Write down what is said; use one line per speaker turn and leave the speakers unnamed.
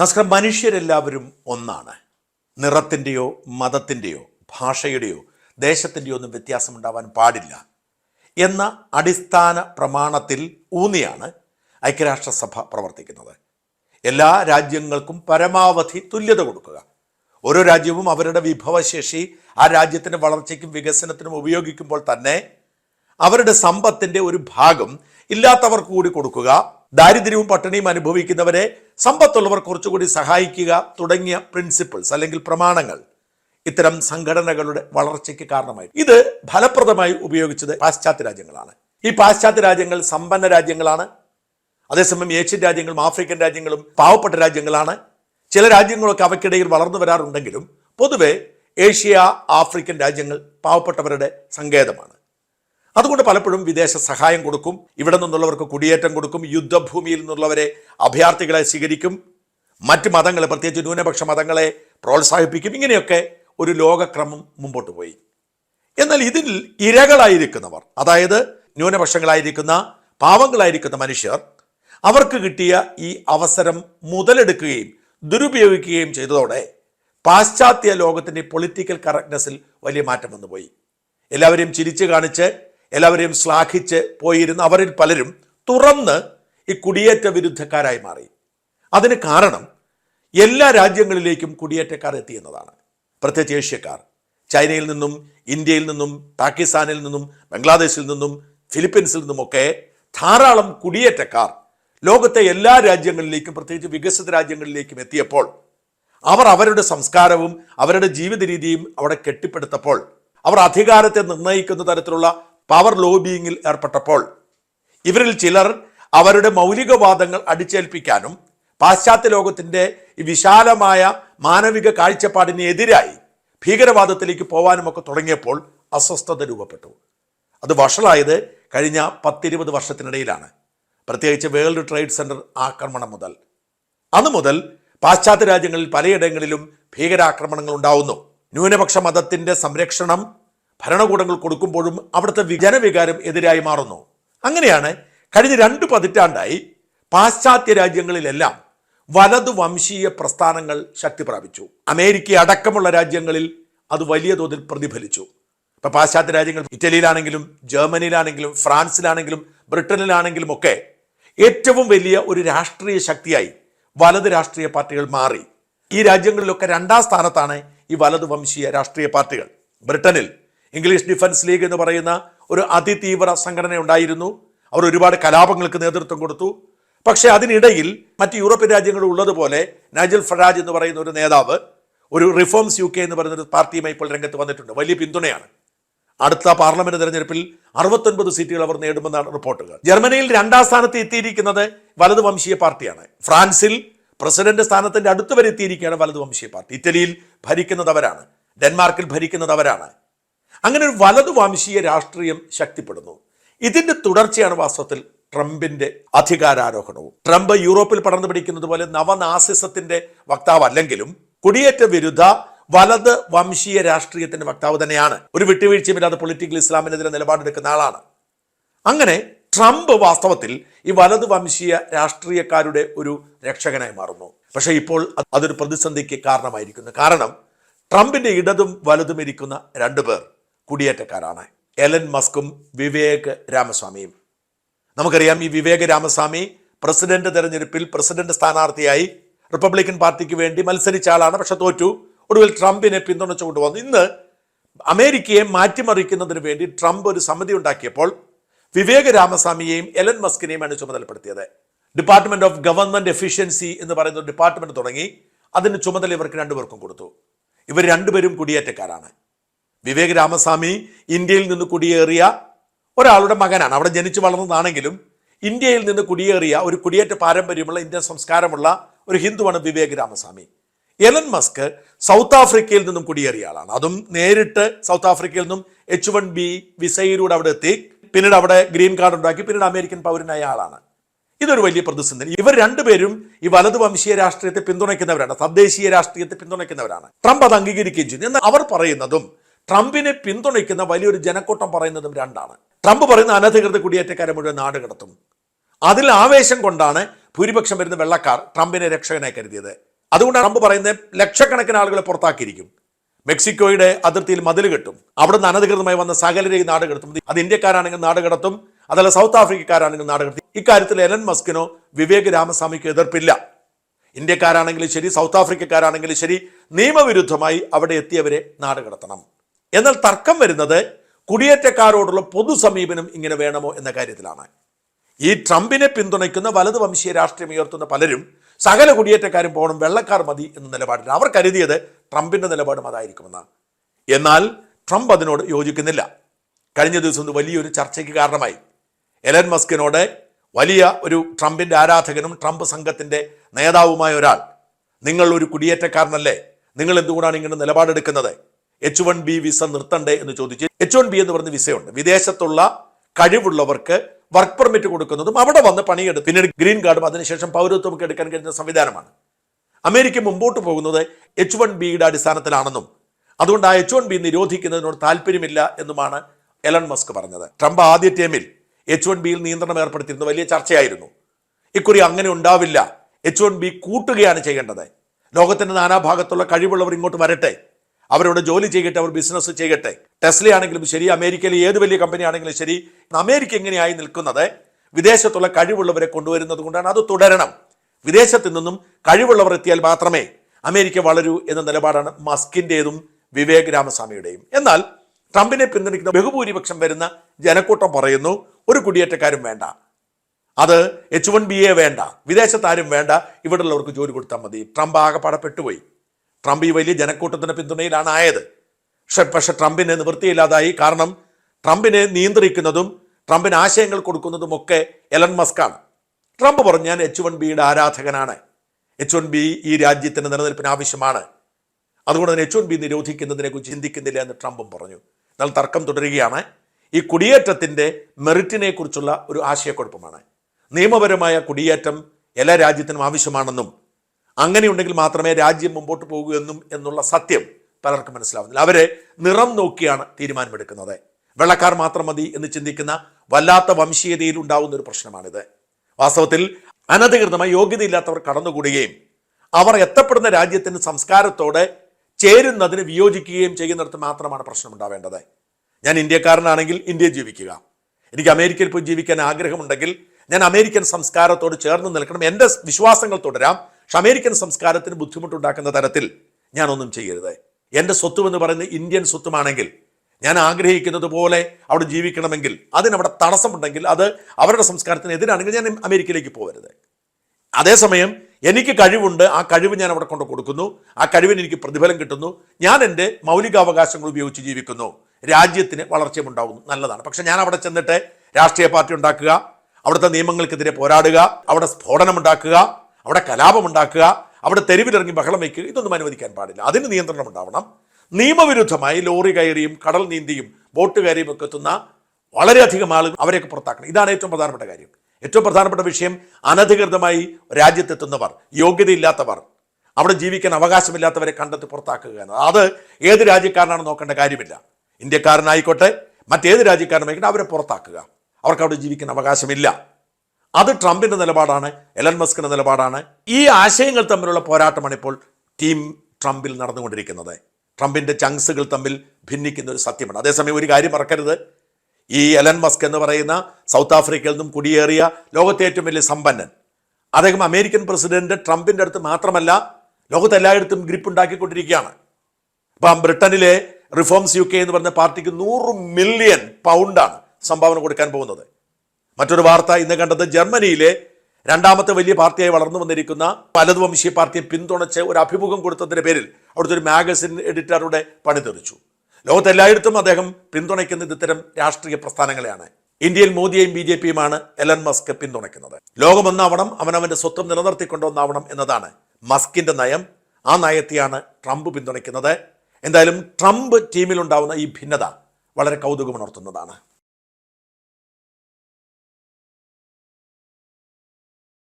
നമസ്കാരം. മനുഷ്യരെല്ലാവരും ഒന്നാണ്. നിറത്തിന്റെയോ മതത്തിന്റെയോ ഭാഷയുടെയോ ദേശത്തിന്റെയോ ഒന്നും വ്യത്യാസമുണ്ടാവാൻ പാടില്ല. എന്ന അടിസ്ഥാന പ്രമാണത്തിൽ ഊന്നിയാണ് ഐക്യരാഷ്ട്രസഭ പ്രവർത്തിക്കുന്നത്. എല്ലാ രാജ്യങ്ങൾക്കും പരമാവധി തുല്യത കൊടുക്കുക. ഓരോ രാജ്യവും അവരുടെ വിഭവശേഷി ആ രാജ്യത്തിന്റെ വളർച്ചയ്ക്കും വികസനത്തിനും ഉപയോഗിക്കുമ്പോൾ തന്നെ അവരുടെ സമ്പത്തിന്റെ ഒരു ഭാഗം ഇല്ലാത്തവർക്ക് കൂടി കൊടുക്കുക. ദാരിദ്ര്യവും പട്ടിണിയും അനുഭവിക്കുന്നവരെ സമ്പത്തുള്ളവർ കുറച്ചുകൂടി സഹായിക്കുക തുടങ്ങിയ പ്രിൻസിപ്പിൾസ് അല്ലെങ്കിൽ പ്രമാണങ്ങൾ ഇത്തരം സംഘടനകളുടെ വളർച്ചയ്ക്ക് കാരണമായി ഇത് ഫലപ്രദമായി ഉപയോഗിച്ചത് പാശ്ചാത്യ രാജ്യങ്ങളാണ്. ഈ പാശ്ചാത്യ രാജ്യങ്ങൾ സമ്പന്ന രാജ്യങ്ങളാണ്. അതേസമയം ഏഷ്യൻ രാജ്യങ്ങളും ആഫ്രിക്കൻ രാജ്യങ്ങളും പാവപ്പെട്ട രാജ്യങ്ങളാണ്. ചില രാജ്യങ്ങളൊക്കെ അവയ്ക്കിടയിൽ വളർന്നു വരാറുണ്ടെങ്കിലും പൊതുവെ ഏഷ്യ ആഫ്രിക്കൻ രാജ്യങ്ങൾ പാവപ്പെട്ടവരുടെ സങ്കേതമാണ്. അതുകൊണ്ട് പലപ്പോഴും വിദേശ സഹായം കൊടുക്കും. ഇവിടെ നിന്നുള്ളവർക്ക് കുടിയേറ്റം കൊടുക്കും. യുദ്ധഭൂമിയിൽ നിന്നുള്ളവരെ അഭയാർത്ഥികളെ സ്വീകരിക്കും. മറ്റ് മതങ്ങളെ പ്രത്യേകിച്ച് ന്യൂനപക്ഷ മതങ്ങളെ പ്രോത്സാഹിപ്പിക്കും. ഇങ്ങനെയൊക്കെ ഒരു ലോകക്രമം മുമ്പോട്ട് പോയി. എന്നാൽ ഇതിൽ ഇരകളായിരിക്കുന്നവർ അതായത് ന്യൂനപക്ഷങ്ങളായിരിക്കുന്ന പാവങ്ങളായിരിക്കുന്ന മനുഷ്യർ അവർക്ക് കിട്ടിയ ഈ അവസരം മുതലെടുക്കുകയും ദുരുപയോഗിക്കുകയും ചെയ്തതോടെ പാശ്ചാത്യ ലോകത്തിന്റെ പൊളിറ്റിക്കൽ കറക്റ്റ്നെസ്സിൽ വലിയ മാറ്റം വന്നുപോയി. എല്ലാവരെയും ചിരിച്ചു കാണിച്ച് എല്ലാവരെയും ശ്ലാഘിച്ച് പോയിരുന്ന അവരിൽ പലരും തുറന്ന് ഈ കുടിയേറ്റ വിരുദ്ധക്കാരായി മാറി. അതിന് കാരണം എല്ലാ രാജ്യങ്ങളിലേക്കും കുടിയേറ്റക്കാർ എത്തിയെന്നതാണ് പ്രത്യേകിച്ച് ഏഷ്യക്കാർ. ചൈനയിൽ നിന്നും ഇന്ത്യയിൽ നിന്നും പാകിസ്ഥാനിൽ നിന്നും ബംഗ്ലാദേശിൽ നിന്നും ഫിലിപ്പീൻസിൽ നിന്നുമൊക്കെ ധാരാളം കുടിയേറ്റക്കാർ ലോകത്തെ എല്ലാ രാജ്യങ്ങളിലേക്കും പ്രത്യേകിച്ച് വികസിത രാജ്യങ്ങളിലേക്കും എത്തിയപ്പോൾ അവർ അവരുടെ സംസ്കാരവും അവരുടെ ജീവിത രീതിയും അവിടെ കെട്ടിപ്പടുത്തപ്പോൾ അവർ അധികാരത്തെ നിർണയിക്കുന്ന തരത്തിലുള്ള പവർ ലോബിയിങ്ങിൽ ഏർപ്പെട്ടപ്പോൾ ഇവരിൽ ചിലർ അവരുടെ മൗലികവാദങ്ങൾ അടിച്ചേൽപ്പിക്കാനും പാശ്ചാത്യ ലോകത്തിന്റെ വിശാലമായ മാനവിക കാഴ്ചപ്പാടിന് എതിരായി ഭീകരവാദത്തിലേക്ക് പോകാനുമൊക്കെ തുടങ്ങിയപ്പോൾ അസ്വസ്ഥത രൂപപ്പെട്ടു. അത് വഷളായത് കഴിഞ്ഞ പത്തിരുപത് വർഷത്തിനിടയിലാണ്. പ്രത്യേകിച്ച് വേൾഡ് ട്രേഡ് സെന്റർ ആക്രമണം മുതൽ. അന്നു മുതൽ പാശ്ചാത്യ രാജ്യങ്ങളിൽ പലയിടങ്ങളിലും ഭീകരാക്രമണങ്ങൾ ഉണ്ടാവുന്നു. ന്യൂനപക്ഷ മതത്തിന്റെ സംരക്ഷണം ഭരണകൂടങ്ങൾ കൊടുക്കുമ്പോഴും അവിടുത്തെ ജനവികാരം എതിരായി മാറുന്നു. അങ്ങനെയാണ് കഴിഞ്ഞ രണ്ട് പതിറ്റാണ്ടായി പാശ്ചാത്യ രാജ്യങ്ങളിലെല്ലാം വലതു വംശീയ പ്രസ്ഥാനങ്ങൾ ശക്തി പ്രാപിച്ചു. അമേരിക്ക അടക്കമുള്ള രാജ്യങ്ങളിൽ അത് വലിയ തോതിൽ പ്രതിഫലിച്ചു. ഇപ്പൊ പാശ്ചാത്യ രാജ്യങ്ങൾ ഇറ്റലിയിലാണെങ്കിലും ജർമ്മനിയിലാണെങ്കിലും ഫ്രാൻസിലാണെങ്കിലും ബ്രിട്ടനിലാണെങ്കിലും ഒക്കെ ഏറ്റവും വലിയ ഒരു രാഷ്ട്രീയ ശക്തിയായി വലത് രാഷ്ട്രീയ പാർട്ടികൾ മാറി. ഈ രാജ്യങ്ങളിലൊക്കെ രണ്ടാം സ്ഥാനത്താണ് ഈ വലതു വംശീയ രാഷ്ട്രീയ പാർട്ടികൾ. ബ്രിട്ടനിൽ ഇംഗ്ലീഷ് ഡിഫൻസ് ലീഗ് എന്ന് പറയുന്ന ഒരു അതിതീവ്ര സംഘടന ഉണ്ടായിരുന്നു. അവർ ഒരുപാട് കലാപങ്ങൾക്ക് നേതൃത്വം കൊടുത്തു. പക്ഷേ അതിനിടയിൽ മറ്റ് യൂറോപ്യൻ രാജ്യങ്ങളിൽ ഉള്ളതുപോലെ നജൽ ഫറാജ് എന്ന് പറയുന്ന ഒരു നേതാവ് ഒരു റിഫോംസ് യു കെ എന്ന് പറയുന്ന ഒരു പാർട്ടിയുമായി ഇപ്പോൾ രംഗത്ത് വന്നിട്ടുണ്ട്. വലിയ പിന്തുണയാണ്. അടുത്ത പാർലമെന്റ് തെരഞ്ഞെടുപ്പിൽ അറുപത്തൊൻപത് സീറ്റുകൾ അവർ നേടുമെന്നാണ് റിപ്പോർട്ടുകൾ. ജർമ്മനിയിൽ രണ്ടാം സ്ഥാനത്ത് എത്തിയിരിക്കുന്നത് വലതു വംശീയ പാർട്ടിയാണ്. ഫ്രാൻസിൽ പ്രസിഡന്റ് സ്ഥാനത്തിന്റെ അടുത്ത് വരെ എത്തിയിരിക്കുകയാണ് വലതു വംശീയ പാർട്ടി. ഇറ്റലിയിൽ ഭരിക്കുന്നതവരാണ്. ഡെൻമാർക്കിൽ ഭരിക്കുന്നത് അവരാണ് അങ്ങനെ ഒരു വലതു വംശീയ രാഷ്ട്രീയം ശക്തിപ്പെടുന്നു. ഇതിന്റെ തുടർച്ചയാണ് വാസ്തവത്തിൽ ട്രംപിന്റെ അധികാരാരോഹണവും. ട്രംപ് യൂറോപ്പിൽ പടർന്നു പിടിക്കുന്നത് പോലെ നവനാസിസത്തിന്റെ വക്താവ് അല്ലെങ്കിലും കുടിയേറ്റ വിരുദ്ധ വലത് വംശീയ രാഷ്ട്രീയത്തിന്റെ വക്താവ് തന്നെയാണ്. ഒരു വിട്ടുവീഴ്ചയുമില്ലാതെ പൊളിറ്റിക്കൽ ഇസ്ലാമിനെതിരെ നിലപാടെടുക്കുന്ന ആളാണ്. അങ്ങനെ ട്രംപ് വാസ്തവത്തിൽ ഈ വലത് വംശീയ രാഷ്ട്രീയക്കാരുടെ ഒരു രക്ഷകനായി മാറുന്നു. പക്ഷേ ഇപ്പോൾ അത് അതൊരു പ്രതിസന്ധിക്ക് കാരണമായിരിക്കുന്നു. കാരണം ട്രംപിന്റെ ഇടതും വലതും ഇരിക്കുന്ന രണ്ടുപേർ കുടിയേറ്റക്കാരാണ്. എലൻ മസ്കും വിവേക് രാമസ്വാമിയും. നമുക്കറിയാം ഈ വിവേക് രാമസ്വാമി പ്രസിഡന്റ് തെരഞ്ഞെടുപ്പിൽ പ്രസിഡന്റ് സ്ഥാനാർത്ഥിയായി റിപ്പബ്ലിക്കൻ പാർട്ടിക്ക് വേണ്ടി മത്സരിച്ച ആളാണ്. പക്ഷെ തോറ്റു. ഒടുവിൽ ട്രംപിനെ പിന്തുണച്ചുകൊണ്ട് വന്നു ഇന്ന് അമേരിക്കയെ മാറ്റിമറിക്കുന്നതിന് വേണ്ടി ട്രംപ് ഒരു സമിതി ഉണ്ടാക്കിയപ്പോൾ വിവേക് രാമസ്വാമിയെയും എലൻ മസ്കിനെയുമാണ് ചുമതലപ്പെടുത്തിയത്. ഡിപ്പാർട്ട്മെന്റ് ഓഫ് ഗവൺമെന്റ് എഫിഷ്യൻസി എന്ന് പറയുന്ന ഡിപ്പാർട്ട്മെന്റ് തുടങ്ങി. അതിന് ചുമതല ഇവർക്ക് രണ്ടുപേർക്കും കൊടുത്തു. ഇവർ രണ്ടുപേരും കുടിയേറ്റക്കാരാണ്. വിവേക് രാമസ്വാമി ഇന്ത്യയിൽ നിന്ന് കുടിയേറിയ ഒരാളുടെ മകനാണ്. അവിടെ ജനിച്ചു വളർന്നതാണെങ്കിലും ഇന്ത്യയിൽ നിന്ന് കുടിയേറിയ ഒരു കുടിയേറ്റ പാരമ്പര്യമുള്ള ഇന്ത്യൻ സംസ്കാരമുള്ള ഒരു ഹിന്ദുവാണ് Vivek Ramaswamy Elon Musk South ആഫ്രിക്കയിൽ നിന്നും കുടിയേറിയ ആളാണ്. അതും നേരിട്ട് സൗത്ത് ആഫ്രിക്കയിൽ നിന്നും എച്ച് വൺ ബി വിസയിലൂടെ അവിടെ എത്തി. പിന്നീട് അവിടെ ഗ്രീൻ കാർഡ് ഉണ്ടാക്കി. പിന്നീട് അമേരിക്കൻ പൗരനായ ആളാണ്. ഇതൊരു വലിയ പ്രതിസന്ധി. ഇവർ രണ്ടുപേരും ഈ വലതു വംശീയ രാഷ്ട്രീയത്തെ പിന്തുണയ്ക്കുന്നവരാണ്. തദ്ദേശീയ രാഷ്ട്രീയത്തെ പിന്തുണയ്ക്കുന്നവരാണ്. ട്രംപ് അത് അംഗീകരിക്കുകയും ചെയ്യുന്നു എന്നാൽ അവർ പറയുന്നതും ട്രംപിനെ പിന്തുണയ്ക്കുന്ന വലിയൊരു ജനക്കൂട്ടം പറയുന്നതും രണ്ടാണ്. ട്രംപ് പറയുന്ന അനധികൃത കുടിയേറ്റക്കാരെ മുഴുവൻ നാട് കടത്തും. അതിൽ ആവേശം കൊണ്ടാണ് ഭൂരിപക്ഷം വരുന്ന വെള്ളക്കാർ ട്രംപിനെ രക്ഷകനായി കരുതിയത്. അതുകൊണ്ടാണ് ട്രംപ് പറയുന്നത് ലക്ഷക്കണക്കിന് ആളുകളെ പുറത്താക്കിയിരിക്കും. മെക്സിക്കോയുടെ അതിർത്തിയിൽ മതിൽ കെട്ടും. അവിടുന്ന് അനധികൃതമായി വന്ന സകലരെയും നാട് കടത്തും. അത് ഇന്ത്യക്കാരാണെങ്കിൽ നാട് കടത്തും. അതല്ല സൗത്ത് ആഫ്രിക്കക്കാരാണെങ്കിൽ നാട് കടത്തും. ഇക്കാര്യത്തിൽ എലൻ മസ്കിനോ വിവേക് രാമസ്വാമിക്കോ എതിർപ്പില്ല. ഇന്ത്യക്കാരാണെങ്കിലും ശരി സൗത്ത് ആഫ്രിക്കക്കാരാണെങ്കിലും ശരി നിയമവിരുദ്ധമായി അവിടെ എത്തിയവരെ നാട് കടത്തണം. എന്നാൽ തർക്കം വരുന്നത് കുടിയേറ്റക്കാരോടുള്ള പൊതു സമീപനം ഇങ്ങനെ വേണമോ എന്ന കാര്യത്തിലാണ്. ഈ ട്രംപിനെ പിന്തുണയ്ക്കുന്ന വലതു വംശീയ രാഷ്ട്രീയം ഉയർത്തുന്ന പലരും സകല കുടിയേറ്റക്കാരും പോകണം വെള്ളക്കാർ മതി എന്ന നിലപാടില്ല അവർ കരുതിയത് ട്രംപിന്റെ നിലപാടും അതായിരിക്കുമെന്ന് എന്നാൽ ട്രംപ് അതിനോട് യോജിക്കുന്നില്ല. കഴിഞ്ഞ ദിവസം വലിയൊരു ചർച്ചയ്ക്ക് കാരണമായി. എലൻ മസ്കിനോട് വലിയ ഒരു ട്രംപിന്റെ ആരാധകനും ട്രംപ് സംഘത്തിന്റെ നേതാവുമായ ഒരാൾ നിങ്ങൾ ഒരു കുടിയേറ്റക്കാരനല്ലേ? നിങ്ങൾ എന്തുകൊണ്ടാണ് ഇങ്ങനെ നിലപാടെടുക്കുന്നത്? എച്ച് വൺ ബി വിസ നിർത്തണ്ടേ എന്ന് ചോദിച്ച് എച്ച് വൺ ബി എന്ന് പറഞ്ഞ വിസയുണ്ട് വിദേശത്തുള്ള കഴിവുള്ളവർക്ക് വർക്ക് പെർമിറ്റ് കൊടുക്കുന്നതും അവിടെ വന്ന് പണിയെടുത്ത് പിന്നീട് ഗ്രീൻ കാർഡും അതിനുശേഷം പൗരത്വം ഒക്കെ എടുക്കാൻ കഴിയുന്ന സംവിധാനമാണ്. അമേരിക്ക മുമ്പോട്ട് പോകുന്നത് എച്ച് വൺ ബിയുടെ അടിസ്ഥാനത്തിലാണെന്നും അതുകൊണ്ട് ആ എച്ച് വൺ ബി നിരോധിക്കുന്നതിനോട് താല്പര്യമില്ല എന്നുമാണ് എലൺ മസ്ക് പറഞ്ഞത്. ട്രംപ് ആദ്യ ടേമിൽ എച്ച് വൺ ബിയിൽ നിയന്ത്രണം ഏർപ്പെടുത്തിയിരുന്നത് വലിയ ചർച്ചയായിരുന്നു. ഇക്കുറി അങ്ങനെ ഉണ്ടാവില്ല. എച്ച് വൺ ബി കൂട്ടുകയാണ് ചെയ്യേണ്ടത്. ലോകത്തിന്റെ നാനാഭാഗത്തുള്ള കഴിവുള്ളവർ ഇങ്ങോട്ട് വരട്ടെ. അവരോട് ജോലി ചെയ്യട്ടെ അവർ ബിസിനസ് ചെയ്യട്ടെ. ടെസ്ല ആണെങ്കിലും ശരി അമേരിക്കയിലെ ഏത് വലിയ കമ്പനി ആണെങ്കിലും ശരി അമേരിക്ക എങ്ങനെയായി നിൽക്കുന്നത്? വിദേശത്തുള്ള കഴിവുള്ളവരെ കൊണ്ടുവരുന്നത് കൊണ്ടാണ് അത് തുടരണം. വിദേശത്ത് നിന്നും കഴിവുള്ളവർ എത്തിയാൽ മാത്രമേ അമേരിക്ക വളരൂ എന്ന നിലപാടാണ് മസ്കിന്റെതും വിവേക് രാമസ്വാമിയുടെയും. എന്നാൽ ട്രംപിനെ പിന്തുണയ്ക്കുന്ന ബഹുഭൂരിപക്ഷം വരുന്ന ജനക്കൂട്ടം പറയുന്നു ഒരു കുടിയേറ്റക്കാരും വേണ്ട. അത് എച്ച് വൺ ബി എ വേണ്ട. വിദേശത്താരും വേണ്ട. ഇവിടെയുള്ളവർക്ക് ജോലി കൊടുത്താൽ മതി. ട്രംപ് ആകെ പടപ്പെട്ടുപോയി ട്രംപ് ഈ വലിയ ജനക്കൂട്ടത്തിന്റെ പിന്തുണയിലാണ് ആയത് പക്ഷെ പക്ഷെ ട്രംപിന് നിവൃത്തിയില്ലാതായി. കാരണം ട്രംപിനെ നിയന്ത്രിക്കുന്നതും ട്രംപിന് ആശയങ്ങൾ കൊടുക്കുന്നതും ഒക്കെ എലൻ മസ്കാണ്. ട്രംപ് പറഞ്ഞു ഞാൻ എച്ച് വൺ ബിയുടെ ആരാധകനാണ്. എച്ച് വൺ ബി ഈ രാജ്യത്തിന് നിലനിൽപ്പിന് ആവശ്യമാണ്. അതുകൊണ്ട് തന്നെ എച്ച് വൺ ബി നിരോധിക്കുന്നതിനെ കുറിച്ച് ചിന്തിക്കുന്നില്ല എന്ന് ട്രംപും പറഞ്ഞു. എന്നാൽ തർക്കം തുടരുകയാണ്. ഈ കുടിയേറ്റത്തിന്റെ മെറിറ്റിനെ കുറിച്ചുള്ള ഒരു ആശയക്കുഴപ്പമാണ്. നിയമപരമായ കുടിയേറ്റം എല്ലാ രാജ്യത്തിനും ആവശ്യമാണെന്നും അങ്ങനെയുണ്ടെങ്കിൽ മാത്രമേ രാജ്യം മുമ്പോട്ട് പോകൂ എന്നും എന്നുള്ള സത്യം പലർക്കും മനസ്സിലാവുന്നില്ല. അവരെ നിറം നോക്കിയാണ് തീരുമാനമെടുക്കുന്നത്. വെള്ളക്കാർ മാത്രം മതി എന്ന് ചിന്തിക്കുന്ന വല്ലാത്ത വംശീയതയിൽ ഉണ്ടാവുന്ന ഒരു പ്രശ്നമാണിത്. വാസ്തവത്തിൽ അനധികൃതമായി യോഗ്യതയില്ലാത്തവർ കടന്നുകൂടുകയും അവർ എത്തപ്പെടുന്ന രാജ്യത്തിന്റെ സംസ്കാരത്തോടെ ചേരുന്നതിന് വിയോജിക്കുകയും ചെയ്യുന്നിടത്ത് മാത്രമാണ് പ്രശ്നം ഉണ്ടാവേണ്ടത് ഞാൻ ഇന്ത്യക്കാരനാണെങ്കിൽ ഇന്ത്യ ജീവിക്കുക. എനിക്ക് അമേരിക്കയിൽ പോയി ജീവിക്കാൻ ആഗ്രഹമുണ്ടെങ്കിൽ ഞാൻ അമേരിക്കൻ സംസ്കാരത്തോട് ചേർന്ന് നിൽക്കണം. എന്റെ വിശ്വാസങ്ങൾ തുടരാം. പക്ഷെ അമേരിക്കൻ സംസ്കാരത്തിന് ബുദ്ധിമുട്ടുണ്ടാക്കുന്ന തരത്തിൽ ഞാനൊന്നും ചെയ്യരുത്. എന്റെ സ്വത്തും എന്ന് പറയുന്നത് ഇന്ത്യൻ സ്വത്തുമാണെങ്കിൽ ഞാൻ ആഗ്രഹിക്കുന്നത് പോലെ അവിടെ ജീവിക്കണമെങ്കിൽ അതിനവിടെ തടസ്സമുണ്ടെങ്കിൽ അത് അവരുടെ സംസ്കാരത്തിന് എതിരാണെങ്കിൽ ഞാൻ അമേരിക്കയിലേക്ക് പോകരുത്. അതേസമയം എനിക്ക് കഴിവുണ്ട് ആ കഴിവ് ഞാൻ അവിടെ കൊണ്ട് കൊടുക്കുന്നു ആ കഴിവിന് എനിക്ക് പ്രതിഫലം കിട്ടുന്നു ഞാൻ എന്റെ മൗലികാവകാശങ്ങൾ ഉപയോഗിച്ച് ജീവിക്കുന്നു രാജ്യത്തിന് വളർച്ചയും ഉണ്ടാവുന്നു നല്ലതാണ്. പക്ഷെ ഞാൻ അവിടെ ചെന്നിട്ട് രാഷ്ട്രീയ പാർട്ടി ഉണ്ടാക്കുക അവിടുത്തെ നിയമങ്ങൾക്കെതിരെ പോരാടുക അവിടെ സ്ഫോടനം ഉണ്ടാക്കുക അവിടെ കലാപം ഉണ്ടാക്കുക അവിടെ തെരുവിലിറങ്ങി ബഹളം വയ്ക്കുക ഇതൊന്നും അനുവദിക്കാൻ പാടില്ല. അതിന് നിയന്ത്രണം ഉണ്ടാവണം. നിയമവിരുദ്ധമായി ലോറി കയറിയും കടൽ നീന്തിയും ബോട്ട് കയറിയും ഒക്കെ എത്തുന്ന വളരെയധികം ആളുകൾ അവരെയൊക്കെ പുറത്താക്കണം. ഇതാണ് ഏറ്റവും പ്രധാനപ്പെട്ട കാര്യം. ഏറ്റവും പ്രധാനപ്പെട്ട വിഷയം അനധികൃതമായി രാജ്യത്തെത്തുന്നവർ യോഗ്യതയില്ലാത്തവർ അവിടെ ജീവിക്കാൻ അവകാശമില്ലാത്തവരെ കണ്ടെത്തി പുറത്താക്കുക എന്നത്. അത് ഏത് രാജ്യക്കാരനാണ് നോക്കേണ്ട കാര്യമില്ല. ഇന്ത്യക്കാരനായിക്കോട്ടെ മറ്റേത് രാജ്യക്കാരനായിക്കോട്ടെ അവരെ പുറത്താക്കുക. അവർക്ക് അവിടെ ജീവിക്കാൻ അവകാശമില്ല. അത് ട്രംപിന്റെ നിലപാടാണ് എലൻ മസ്കിന്റെ നിലപാടാണ്. ഈ ആശയങ്ങൾ തമ്മിലുള്ള പോരാട്ടമാണ് ഇപ്പോൾ ടീം ട്രംപിൽ നടന്നുകൊണ്ടിരിക്കുന്നത്. ട്രംപിന്റെ ചങ്സുകൾ തമ്മിൽ ഭിന്നിക്കുന്ന ഒരു സത്യമാണ്. അതേസമയം ഒരു കാര്യം മറക്കരുത്. ഈ എലൻ മസ്ക് എന്ന് പറയുന്ന സൗത്ത് ആഫ്രിക്കയിൽ നിന്നും കുടിയേറിയ ലോകത്തെ ഏറ്റവും വലിയ സമ്പന്നൻ. അദ്ദേഹം അമേരിക്കൻ പ്രസിഡന്റ് ട്രംപിന്റെ അടുത്ത് മാത്രമല്ല ലോകത്ത് എല്ലായിടത്തും ഗ്രിപ്പ് ഉണ്ടാക്കിക്കൊണ്ടിരിക്കുകയാണ്. അപ്പം ബ്രിട്ടനിലെ റിഫോംസ് യു കെ എന്ന് പറഞ്ഞ പാർട്ടിക്ക് നൂറ് മില്യൺ പൗണ്ടാണ് സംഭാവന കൊടുക്കാൻ പോകുന്നത്. മറ്റൊരു വാർത്ത ഇന്ന് കണ്ടത് ജർമ്മനിയിലെ രണ്ടാമത്തെ വലിയ പാർട്ടിയായി വളർന്നു വന്നിരിക്കുന്ന വലതുവംശീയ പാർട്ടിയെ പിന്തുണച്ച് ഒരു അഭിമുഖം കൊടുത്തതിന്റെ പേരിൽ അവിടുത്തെ ഒരു മാഗസിൻ എഡിറ്ററുടെ പണി തെറിച്ചു. ലോകത്തെല്ലായിടത്തും അദ്ദേഹം പിന്തുണയ്ക്കുന്നത് ഇത്തരം രാഷ്ട്രീയ പ്രസ്ഥാനങ്ങളെയാണ്. ഇന്ത്യയിൽ മോദിയെയും ബി ജെ പിയുമാണ് എലൻ മസ്ക് പിന്തുണയ്ക്കുന്നത്. ലോകമൊന്നാവണം അവനവന്റെ സ്വത്വം നിലനിർത്തിക്കൊണ്ടൊന്നാവണം എന്നതാണ് മസ്കിന്റെ നയം. ആ നയത്തെയാണ് ട്രംപ് പിന്തുണയ്ക്കുന്നത്. എന്തായാലും ട്രംപ് ടീമിലുണ്ടാവുന്ന ഈ ഭിന്നത വളരെ കൗതുകമുണർത്തുന്നതാണ്.